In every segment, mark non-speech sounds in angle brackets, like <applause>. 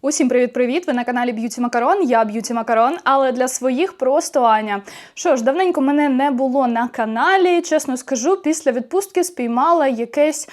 Усім привіт-привіт! Ви на каналі Б'юті Макарон. Я Б'юті Макарон, але для своїх просто Аня. Що ж, давненько мене не було на каналі. Чесно скажу, після відпустки спіймала якесь.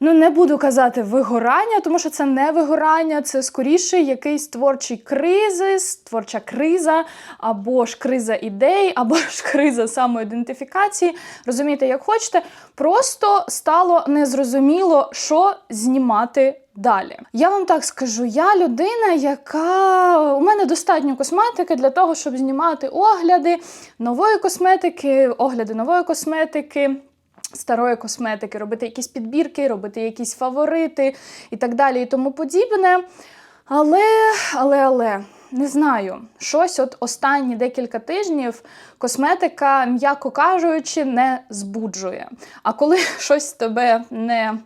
Ну, не буду казати вигорання, тому що це не вигорання, це скоріше якийсь творчий кризис, творча криза, або ж криза ідей, <laughs> або ж криза самоідентифікації. Розумієте, як хочете. Просто стало незрозуміло, що знімати далі. Я вам так скажу: я людина, яка у мене достатньо косметики для того, щоб знімати огляди нової косметики, огляди нової косметики. Старої косметики, робити якісь підбірки, робити якісь фаворити і так далі, і тому подібне. Але, але, але, не знаю, щось от останні декілька тижнів косметика, м'яко кажучи, не збуджує. А коли <laughs> щось тебе не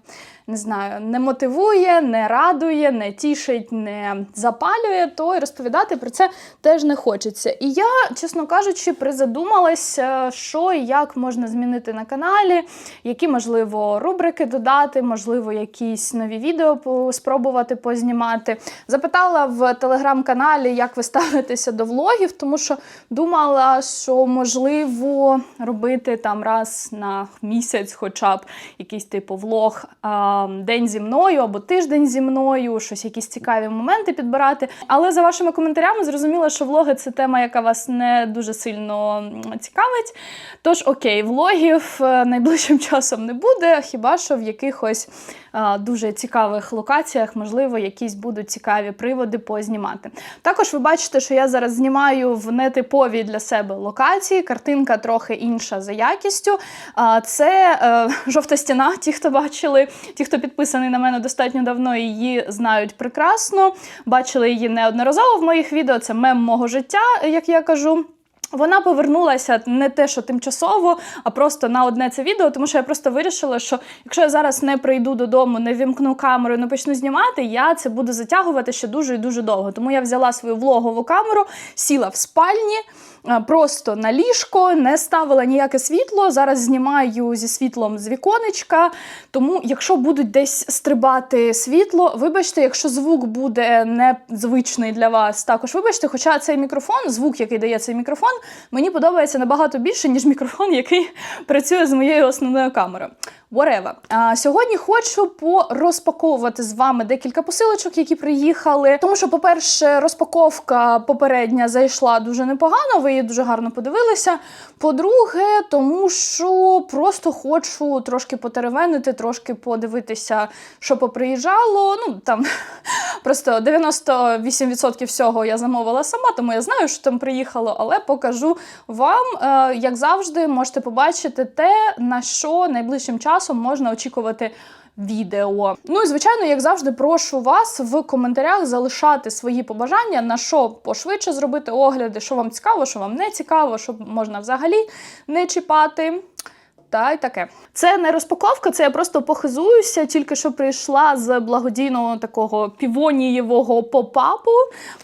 не знаю, не мотивує, не радує, не тішить, не запалює, то і розповідати про це теж не хочеться. І я, чесно кажучи, призадумалася, що і як можна змінити на каналі, які, можливо, рубрики додати, можливо, якісь нові відео спробувати познімати. Запитала в телеграм-каналі, як ви ставитеся до влогів, тому що думала, що можливо робити там раз на місяць, хоча б якийсь типу влог. День зі мною або тиждень зі мною, щось якісь цікаві моменти підбирати. Але за вашими коментарями зрозуміла, що влоги це тема, яка вас не дуже сильно цікавить. Тож, окей, влогів е, найближчим <laughs> часом не буде, хіба що в якихось дуже цікавих локаціях, можливо, якісь будуть цікаві приводи познімати. Також ви бачите, що я зараз знімаю в нетиповій для себе локації. Картинка трохи інша за якістю. Це е, <laughs> жовта стіна. Ті, хто бачили, ті, хто підписаний на мене достатньо давно, її знають прекрасно. Бачили її неодноразово в моїх відео. Це мем мого життя, як я кажу. Вона повернулася не те, що тимчасово, а просто на одне це відео, тому що я просто вирішила, що якщо я зараз не прийду додому, не вімкну камеру, не почну знімати, я це буду затягувати ще дуже і дуже довго. Тому я взяла свою влогову камеру, сіла в спальні. Е, Просто на ліжко, не ставила ніяке світло. Зараз знімаю зі світлом з віконечка. Тому, якщо будуть десь стрибати світло, вибачте, якщо звук буде незвичний для вас, також вибачте. Хоча цей мікрофон, звук, який дає цей мікрофон, мені подобається набагато більше, ніж мікрофон, який <laughs> працює з моєю основною камерою. Whatever. А, сьогодні хочу порозпаковувати з вами декілька посилочок, які приїхали. Тому що, по-перше, розпаковка попередня зайшла дуже непогано, ви її дуже гарно подивилися. По-друге, тому що просто хочу трошки потеревенити, трошки подивитися, що поприїжджало. Ну там <laughs> просто 98% всього я замовила сама, тому я знаю, що там приїхало, але покажу вам, Е, як завжди, можете побачити те, на що найближчим часом можна очікувати. Відео. Ну і звичайно, як завжди, прошу вас в коментарях залишати свої побажання, на що пошвидше зробити огляди, що вам цікаво, що вам не цікаво, що можна взагалі не чіпати. Та й таке. Це не розпаковка, це я просто похизуюся. Тільки що прийшла з благодійного такого півонієвого попапу.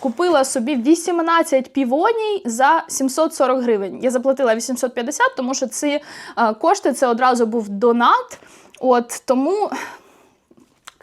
Купила собі 18 півоній за 740 гривень. Я заплатила 850, тому що ці е, кошти це одразу був донат. От тому.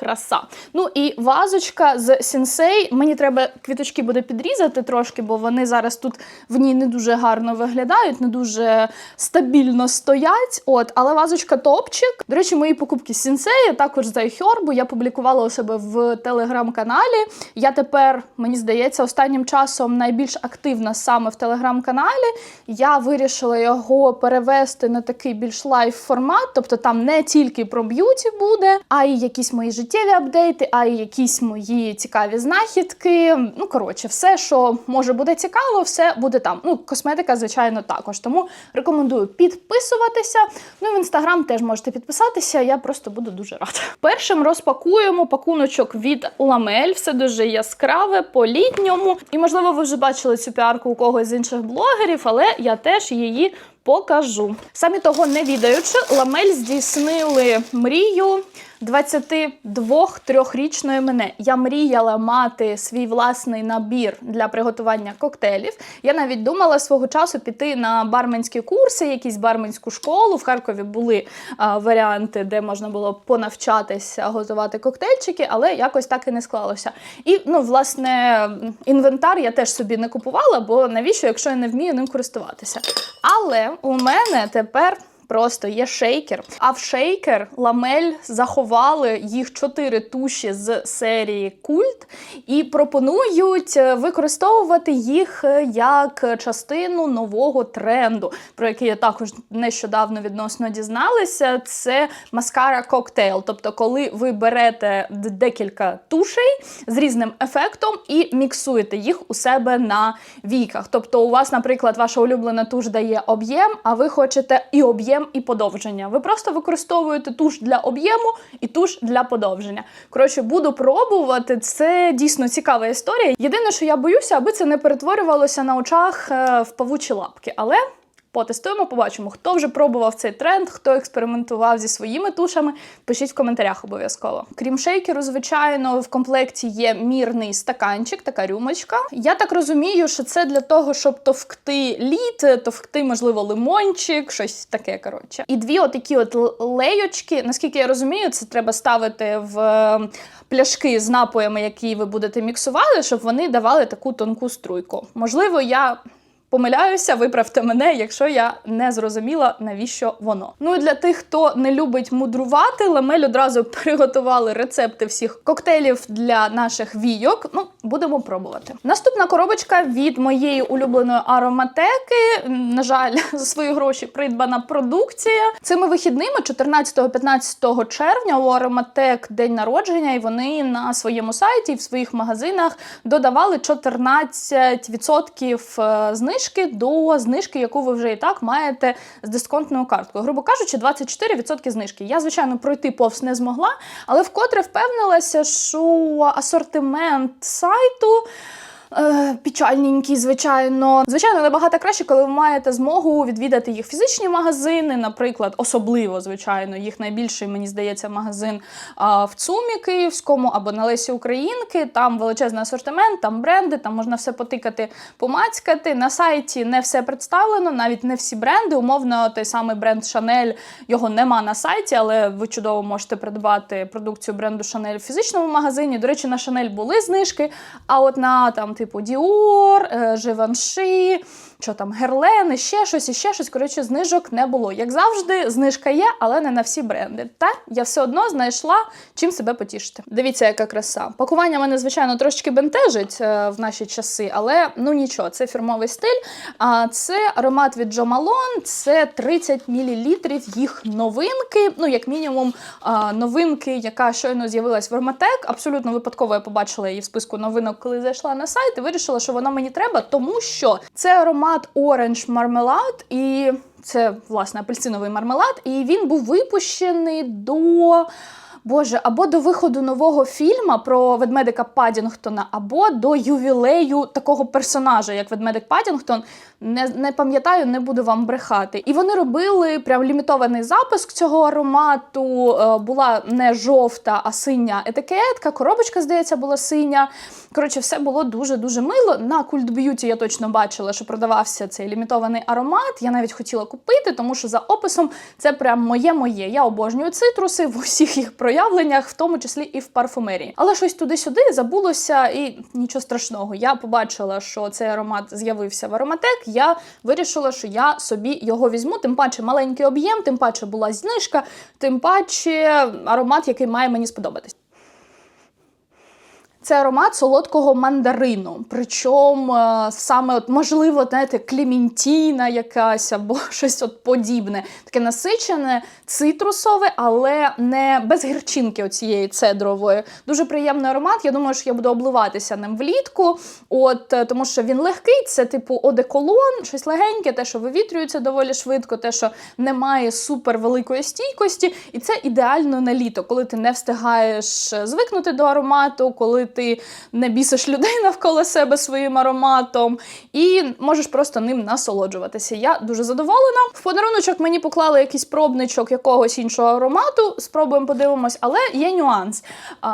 Краса. Ну і вазочка з сінсей. Мені треба квіточки буде підрізати трошки, бо вони зараз тут в ній не дуже гарно виглядають, не дуже стабільно стоять. От, але вазочка топчик. До речі, мої покупки з сінсеї, також з iHerb, я публікувала у себе в телеграм-каналі. Я тепер, мені здається, останнім часом найбільш активна саме в телеграм-каналі. Я вирішила його перевести на такий більш лайв формат, тобто там не тільки про б'юті буде, а й якісь мої життєві апдейти, а й якісь мої цікаві знахідки. Ну, коротше, все, що може буде цікаво, все буде там. Ну, косметика, звичайно, також. Тому рекомендую підписуватися. Ну і в інстаграм теж можете підписатися. Я просто буду дуже рада. Першим розпакуємо пакуночок від Ламель. Все дуже яскраве, по літньому. І можливо, ви вже бачили цю піарку у когось з інших блогерів, але я теж її покажу. Самі того не відаючи, ламель здійснили мрію 22-3-річної мене. Я мріяла мати свій власний набір для приготування коктейлів. Я навіть думала свого часу піти на барменські курси, якісь барменську школу. В Харкові були а, варіанти, де можна було понавчатися готувати коктейльчики, але якось так і не склалося. І ну, власне, інвентар я теж собі не купувала, бо навіщо, якщо я не вмію ним користуватися. Але у мене тепер. Просто є шейкер. А в шейкер ламель заховали їх чотири туші з серії Культ і пропонують е, використовувати їх е, як частину нового тренду, про який я також нещодавно відносно дізналася. Це маскара коктейл. Тобто, коли ви берете декілька тушей з різним ефектом і міксуєте їх у себе на віках. Тобто, у вас, наприклад, ваша улюблена туш дає об'єм, а ви хочете і об'єм, і подовження. Ви просто використовуєте туш для об'єму і туш для подовження. Коротше, буду пробувати. Це дійсно цікава історія. Єдине, що я боюся, аби це не перетворювалося на очах е, в павучі лапки. Але. Потестуємо, побачимо, хто вже пробував цей тренд, хто експериментував зі своїми тушами. Пишіть в коментарях обов'язково. Крім шейкеру, звичайно, в комплекті є мірний стаканчик, така рюмочка. Я так розумію, що це для того, щоб товкти лід, товкти, можливо, лимончик, щось таке. Коротше. І дві отакі от лейочки. Наскільки я розумію, це треба ставити в е, пляшки з напоями, які ви будете міксувати, щоб вони давали таку тонку струйку. Можливо, я. Помиляюся, виправте мене, якщо я не зрозуміла, навіщо воно. Ну і для тих, хто не любить мудрувати, ламель одразу <laughs> приготували рецепти всіх коктейлів для наших війок. Ну, будемо пробувати. Наступна коробочка від моєї улюбленої ароматеки. На жаль, <laughs> за свої гроші придбана продукція. Цими вихідними, 14-15 червня, у Ароматек день народження, і вони на своєму сайті і в своїх магазинах додавали 14% знижки до знижки, яку ви вже і так маєте з дисконтною карткою. Грубо кажучи, 24% знижки. Я, звичайно, пройти повз не змогла, але вкотре впевнилася, що асортимент сайту. Е, Печальненький, звичайно. Звичайно, набагато краще, коли ви маєте змогу відвідати їх фізичні магазини, наприклад, особливо, звичайно, їх найбільший, мені здається, магазин в ЦУМі Київському або на Лесі Українки. Там величезний асортимент, там бренди, там можна все потикати, помацькати. На сайті не все представлено, навіть не всі бренди. Умовно, той самий бренд Chanel, його нема на сайті, але ви чудово можете придбати продукцію бренду Chanel в фізичному магазині. До речі, на Chanel були знижки, а от на там, типу, е, Givenchy, що там Герлен, і ще щось, і ще щось. Коротше, знижок не було. Як завжди, знижка є, але не на всі бренди. Та я все одно знайшла чим себе потішити. Дивіться, яка краса. Пакування мене, звичайно, трошки бентежить е, в наші часи, але ну нічого, це фірмовий стиль. А це аромат від Jo Malone, це 30 мл їх новинки. Ну, як мінімум, новинки, яка щойно з'явилась в Ароматек. Абсолютно випадково я побачила її в списку новинок, коли зайшла на сайт, і вирішила, що воно мені треба, тому що це аромат Orange Marmalade і це власне апельсиновий мармелад. І він був випущений до. Боже, або до виходу нового фільму про ведмедика Падінгтона, або до ювілею такого персонажа, як ведмедик Падінгтон. Не, не пам'ятаю, не буду вам брехати. І вони робили прям лімітований запуск цього аромату. Е, була не жовта, а синя етикетка. Коробочка, здається, була синя. Коротше, все було дуже-дуже мило. На Cult Beauty я точно бачила, що продавався цей лімітований аромат. Я навіть хотіла купити, тому що за описом це прям моє-моє. Я обожнюю цитруси в усіх їх проявленнях, в тому числі і в парфумерії. Але щось туди-сюди забулося, і нічого страшного. Я побачила, що цей аромат з'явився в ароматек. Я вирішила, що я собі його візьму. Тим паче маленький об'єм, тим паче була знижка, тим паче аромат, який має мені сподобатись. Це аромат солодкого мандарину. Причому е, саме, от, можливо, знаєте, клементіна якась або <laughs> щось от подібне. Таке насичене, цитрусове, але не без гірчинки оцієї цедрової. Дуже приємний аромат. Я думаю, що я буду обливатися ним влітку. От, е, тому що він легкий, це типу одеколон, щось легеньке, те, що вивітрюється доволі швидко, те, що не має супер великої стійкості. І це ідеально на літо, коли ти не встигаєш звикнути до аромату, коли ти не бісиш людей навколо себе своїм ароматом, і можеш просто ним насолоджуватися. Я дуже задоволена. В подаруночок мені поклали якийсь пробничок якогось іншого аромату. Спробуємо подивимось, але є нюанс.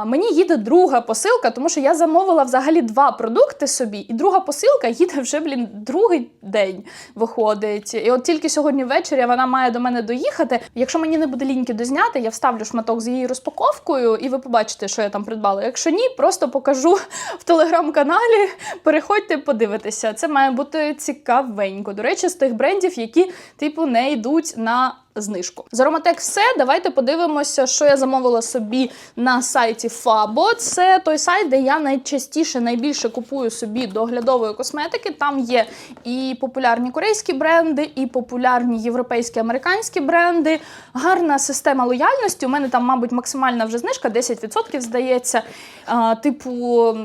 Мені їде друга посилка, тому що я замовила взагалі два продукти собі, і друга посилка їде вже блін другий день виходить. І от тільки сьогодні ввечері вона має до мене доїхати. Якщо мені не буде ліньки дозняти, я вставлю шматок з її розпаковкою, і ви побачите, що я там придбала. Якщо ні, просто покажу в телеграм-каналі. Переходьте, подивитися. Це має бути цікавенько. До речі, з тих брендів, які типу не йдуть на. Знижку з Aromatec все. Давайте подивимося, що я замовила собі на сайті Fabo. Це той сайт, де я найчастіше найбільше купую собі доглядової косметики. Там є і популярні корейські бренди, і популярні європейські американські бренди. Гарна система лояльності. У мене там, мабуть, максимальна вже знижка, 10% здається. А, типу,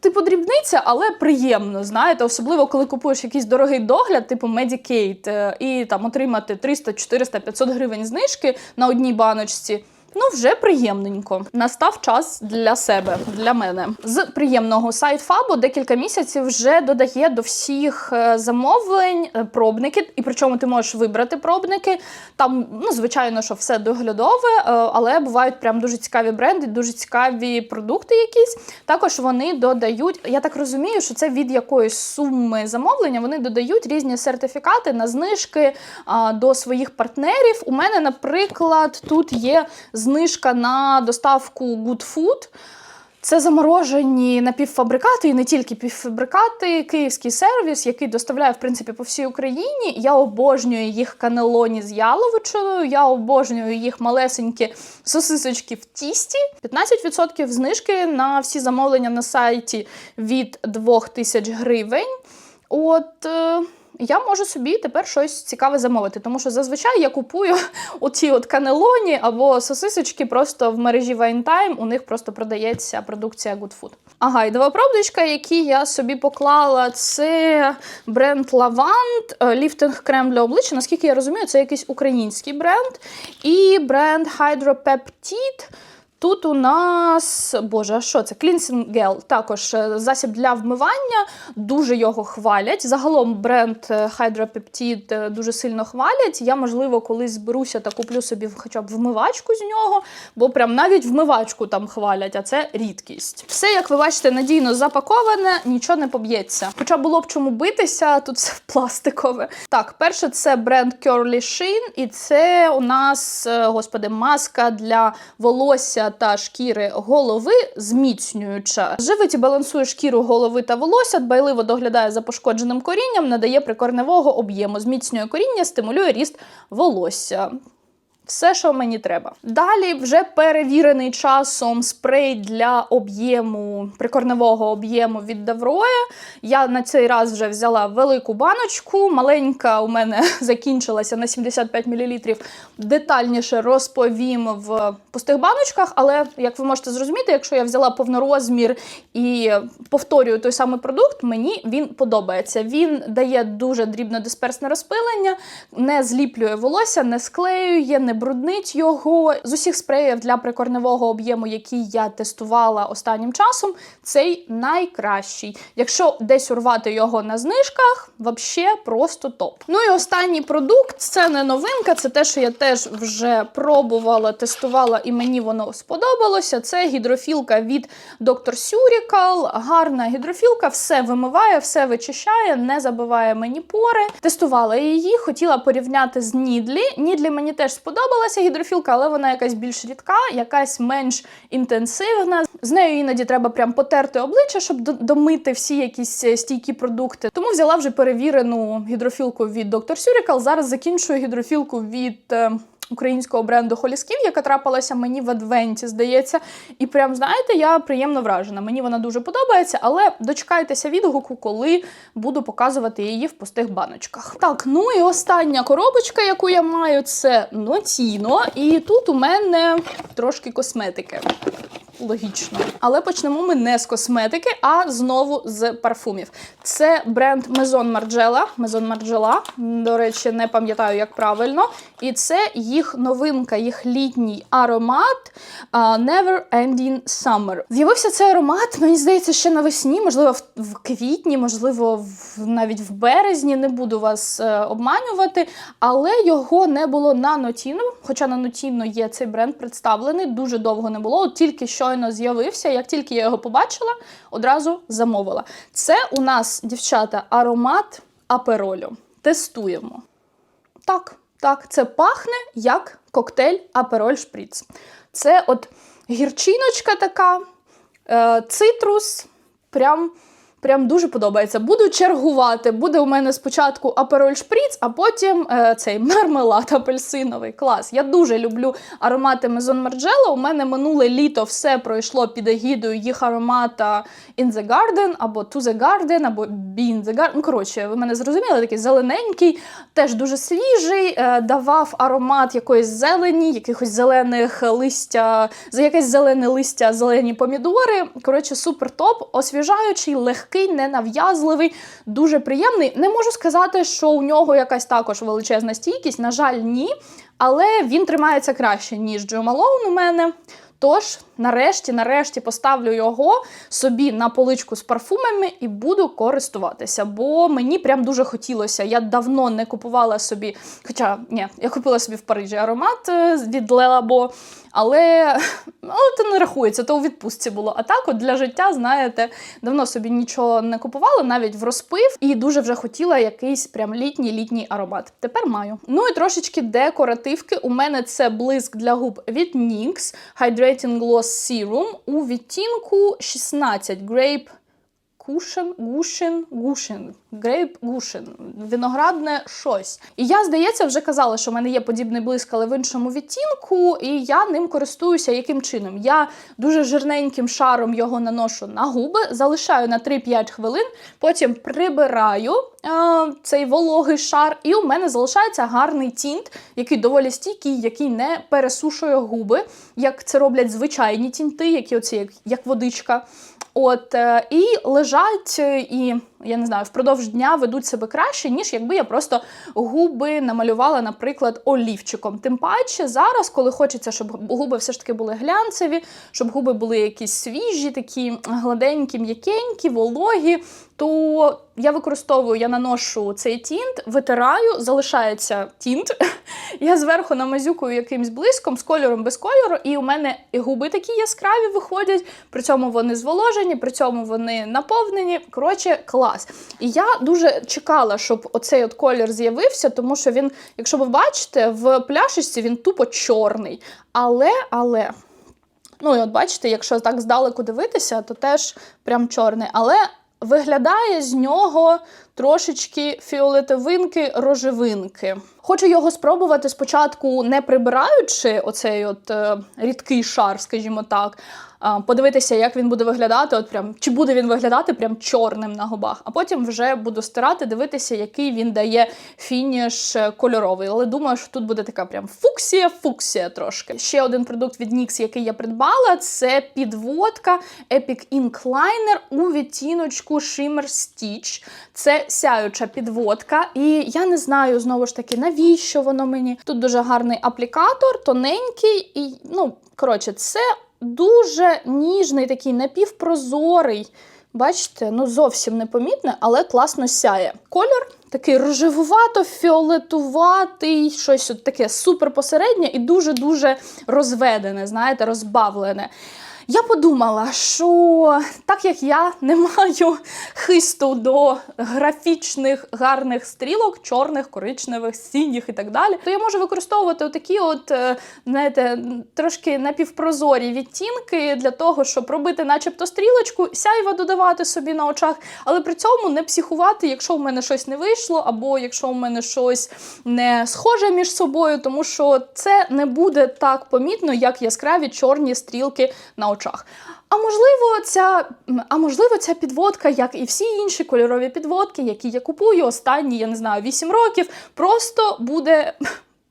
типу дрібниця, але приємно. Знаєте, особливо коли купуєш якийсь дорогий догляд, типу Medicaid, е, і там отримати 300, 400, 500 гривень знижки на одній баночці. Ну, вже приємненько. Настав час для себе, для мене. З приємного сайт Фабо декілька місяців вже додає до всіх е, замовлень е, пробники, і причому ти можеш вибрати пробники. Там, ну, звичайно, що все доглядове, е, але бувають прям дуже цікаві бренди, дуже цікаві продукти якісь. Також вони додають, я так розумію, що це від якоїсь суми замовлення. Вони додають різні сертифікати на знижки до своїх партнерів. У мене, наприклад, тут є знижка на доставку Good Food. Це заморожені напівфабрикати і не тільки півфабрикати. Київський сервіс, який доставляє в принципі по всій Україні. Я обожнюю їх канелоні з яловичиною. Я обожнюю їх малесенькі сосисочки в тісті. 15% знижки на всі замовлення на сайті від 2000 гривень. От. Е, я можу собі тепер щось цікаве замовити, тому що зазвичай я купую <laughs> оці от канелоні або сосисочки просто в мережі Time, у них просто продається продукція Good Food. Ага, і два пробничка, які я собі поклала, це бренд Lavant, ліфтинг крем для обличчя. Наскільки я розумію, це якийсь український бренд. І бренд Hydropeptide. Тут у нас, боже, що це? Cleansing Gel, також е, засіб для вмивання. Дуже його хвалять. Загалом бренд е, Hydropeptide е, дуже сильно хвалять. Я, можливо, колись зберуся та куплю собі хоча б вмивачку з нього, бо прям навіть вмивачку там хвалять, а це рідкість. Все, як ви бачите, надійно запаковане, нічого не поб'ється. Хоча було б чому битися, тут все пластикове. Так, перше, це бренд Curly Sheen, і це у нас, господи, маска для волосся та шкіри голови зміцнююча. Живить і балансує шкіру голови та волосся, дбайливо доглядає за пошкодженим корінням, надає прикорневого об'єму, зміцнює коріння, стимулює ріст волосся. Все, що мені треба. Далі вже перевірений часом спрей для об'єму прикорневого об'єму від Давроя. Я на цей раз вже взяла велику баночку. Маленька у мене <laughs> закінчилася на 75 мл. Детальніше розповім в пустих баночках, але як ви можете зрозуміти, якщо я взяла повнорозмір і повторюю той самий продукт, мені він подобається. Він дає дуже дрібне дисперсне розпилення, не зліплює волосся, не склеює, не бруднить його. З усіх спреїв для прикорневого об'єму, який я тестувала останнім часом, цей найкращий. Якщо десь урвати його на знижках, взагалі просто топ. Ну і останній продукт це не новинка, це те, що я теж вже пробувала, тестувала, і мені воно сподобалося. Це гідрофілка від Dr. Surical. Гарна гідрофілка, все вимиває, все вичищає, не забиває мені пори. Тестувала її, хотіла порівняти зНідлі.Нідлі мені теж сподобалася гідрофілка, але вона якась більш рідка, якась менш інтенсивна. З нею іноді треба прям потерти обличчя, щоб до- домити всі якісь е, стійкі продукти. Тому взяла вже перевірену гідрофілку від Dr. Surical. Зараз закінчую гідрофілку від. Українського бренду Холісків, яка трапилася мені в адвенті, здається. І прям знаєте, я приємно вражена. Мені вона дуже подобається, але дочекайтеся відгуку, коли буду показувати її в пустих баночках. Так, ну і остання коробочка, яку я маю, це Нотіно. І тут у мене трошки косметики. Логічно. Але почнемо ми не з косметики, а знову з парфумів. Це бренд Maison Margiela. Maison Margiela, до речі, не пам'ятаю, як правильно. І це їх новинка, їх літній аромат Never Ending Summer. З'явився цей аромат, мені здається, ще навесні, можливо, в, квітні, можливо, в, навіть в березні. Не буду вас е, обманювати, але його не було на Нотіно. Хоча на Нотіно є цей бренд представлений, дуже довго не було. От тільки щойно з'явився. Як тільки я його побачила, одразу замовила. Це у нас, дівчата, аромат аперолю. Тестуємо. Так, так, це пахне як коктейль Апероль Шприц. Це от гірчиночка така, е, цитрус. Прям, прям дуже подобається. Буду чергувати. Буде у мене спочатку Апероль Шприц, а потім е, цей мармелад апельсиновий. Клас. Я дуже люблю аромати Maison Margiela. У мене минуле літо все пройшло під егідою їх аромата In the Garden, або To the Garden, або Be in the Garden. Ну, коротше, ви мене зрозуміли, такий зелененький, теж дуже свіжий, е, давав аромат якоїсь зелені, якихось зелених листя, за якесь зелене листя, зелені помідори. Коротше, супер топ, освіжаючий, легкий, ненав'язливий, дуже приємний. Не можу сказати, що у нього якась також величезна стійкість. На жаль, ні. Але він тримається краще, ніж Джо Малоун у мене. Тож, нарешті, нарешті поставлю його собі на поличку з парфумами і буду користуватися, бо мені прям дуже хотілося. Я давно не купувала собі, хоча ні, я купила собі в Парижі аромат е, від Лелабо, але <laughs> ну, це не рахується, то у відпустці було. А так, от для життя, знаєте, давно собі нічого не купувала, навіть в розпив, і дуже вже хотіла якийсь прям літній літній аромат. Тепер маю. Ну і трошечки декоративки. У мене це блиск для губ від NYX Hydrating Gloss Serum у відтінку 16 Grape Кушен, гушин, гушин, грейп гушин, виноградне щось. І я, здається, вже казала, що в мене є подібний блиск, але в іншому відтінку, і я ним користуюся яким чином. Я дуже жирненьким шаром його наношу на губи, залишаю на 3-5 хвилин, потім прибираю е, цей вологий шар, і у мене залишається гарний тінт, який доволі стійкий, який не пересушує губи, як це роблять звичайні тінти, які оці як, як водичка. От е, і лежать, е, і я не знаю, впродовж дня ведуть себе краще, ніж якби я просто губи намалювала, наприклад, олівчиком. Тим паче зараз, коли хочеться, щоб губи все ж таки були глянцеві, щоб губи були якісь свіжі, такі гладенькі, м'якенькі, вологі. То я використовую, я наношу цей тінт, витираю, залишається тінт. <laughs> Я зверху намазюкую якимсь блиском з кольором без кольору, і у мене і губи такі яскраві виходять. При цьому вони зволожені, при цьому вони наповнені. Коротше, клас. І я дуже чекала, щоб оцей от колір з'явився, тому що він, якщо ви бачите, в пляшечці він тупо чорний. Але, але. Ну, і от бачите, якщо так здалеку дивитися, то теж прям чорний. Але виглядає з нього трошечки фіолетовинки, рожевинки. Хочу його спробувати спочатку, не прибираючи оцей от е, рідкий шар, скажімо так. а, Подивитися, як він буде виглядати, от прям чи буде він виглядати прям чорним на губах. А потім вже буду стирати, дивитися, який він дає фініш е, кольоровий. Але думаю, що тут буде така прям фуксія, фуксія трошки. Ще один продукт від NYX, який я придбала, це підводка Epic Ink Liner у відтіночку Shimmer Stitch. Це сяюча підводка. І я не знаю знову ж таки, навіщо воно мені. Тут дуже гарний аплікатор, тоненький, і ну, коротше, це дуже ніжний, такий напівпрозорий. Бачите, ну зовсім непомітне, але класно сяє. Кольор такий рожевувато-фіолетуватий, щось от таке супер посереднє і дуже-дуже розведене, знаєте, розбавлене. Я подумала, що так як я не маю хисту до графічних гарних стрілок, чорних, коричневих, синіх і так далі, то я можу використовувати такі, от, е, знаєте, трошки напівпрозорі відтінки для того, щоб робити, начебто, стрілочку, сяйва додавати собі на очах, але при цьому не психувати, якщо в мене щось не вийшло, або якщо в мене щось не схоже між собою, тому що це не буде так помітно, як яскраві чорні стрілки на очах. А можливо, ця, а можливо, ця підводка, як і всі інші кольорові підводки, які я купую останні, я не знаю, 8 років, просто буде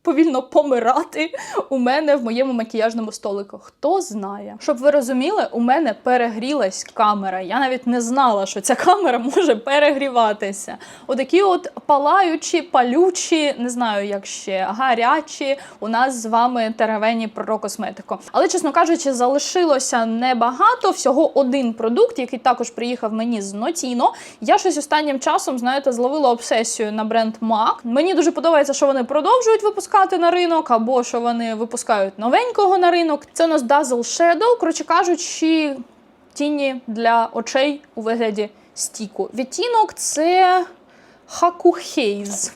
повільно помирати у мене в моєму макіяжному столику. Хто знає? Щоб ви розуміли, у мене перегрілась камера. Я навіть не знала, що ця камера може перегріватися. Отакі от палаючі, палючі, не знаю, як ще гарячі. У нас з вами теревені про косметику. Але, чесно кажучи, залишилося небагато. Всього один продукт, який також приїхав мені з Нотіно. Я щось останнім часом, знаєте, зловила обсесію на бренд MAC. Мені дуже подобається, що вони продовжують випускати на ринок, або що вони випускають новенького на ринок. Це у нас Dazzle Shadow, коротше кажучи, тіні для очей у вигляді стіку. Відтінок це Haze.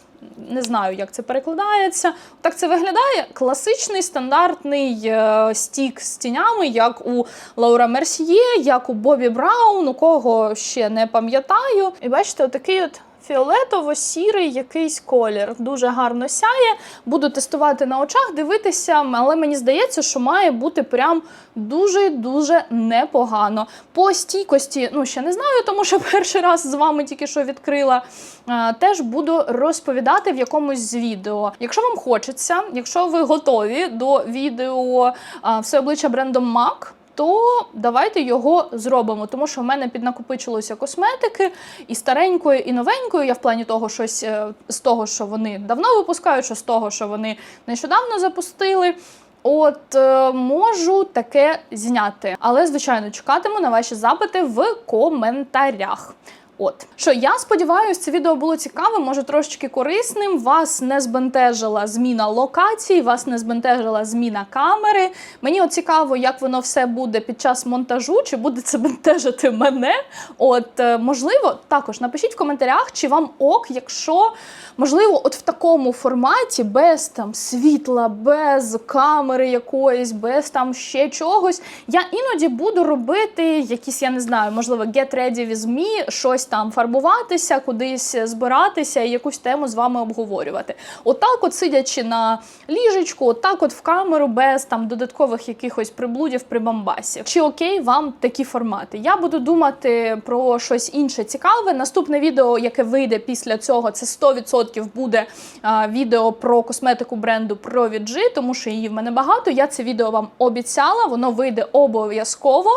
Не знаю, як це перекладається. Так це виглядає класичний стандартний е, стік з тінями, як у Лаура Мерсьє, як у Бобі Браун, у кого ще не пам'ятаю. І бачите, отакий от фіолетово-сірий якийсь колір. Дуже гарно сяє. Буду тестувати на очах, дивитися, але мені здається, що має бути прям дуже-дуже непогано. По стійкості, ну ще не знаю, тому що <laughs> перший раз з вами тільки що відкрила. Е, Теж буду розповідати в якомусь з відео. Якщо вам хочеться, якщо ви готові до відео е, все обличчя брендом MAC, то давайте його зробимо, тому що в мене піднакопичилося косметики і старенькою, і новенькою. Я в плані того, щось е, з того, що вони давно випускають, що з того, що вони нещодавно запустили. От е, можу таке зняти, але звичайно чекатиму на ваші запити в коментарях. От що я сподіваюся, це відео було цікавим, може трошечки корисним. Вас не збентежила зміна локації, вас не збентежила зміна камери. Мені от цікаво, як воно все буде під час монтажу, чи буде це <laughs> бентежити мене. От е, можливо, також напишіть в коментарях, чи вам ок, якщо можливо, от в такому форматі, без там світла, без камери якоїсь, без там ще чогось, я іноді буду робити якісь, я не знаю, можливо, get ready with me, щось там фарбуватися, кудись збиратися і якусь тему з вами обговорювати. Отак, от сидячи на ліжечку, отак, от в камеру, без там додаткових якихось приблудів, прибамбасів. Чи окей вам такі формати? Я буду думати про щось інше цікаве. Наступне відео, яке вийде після цього, це 100% буде а, відео про косметику бренду ProVG, тому що її в мене багато. Я це відео вам обіцяла, воно вийде обов'язково.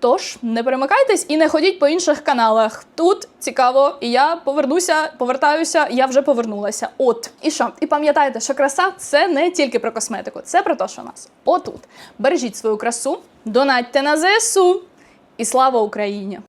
Тож не перемикайтесь і не ходіть по інших каналах. Тут цікаво, і я повернуся, повертаюся. Я вже повернулася. От і що? І пам'ятайте, що краса це не тільки про косметику, це про те, що у нас отут. Бережіть свою красу, донатьте на ЗСУ і слава Україні!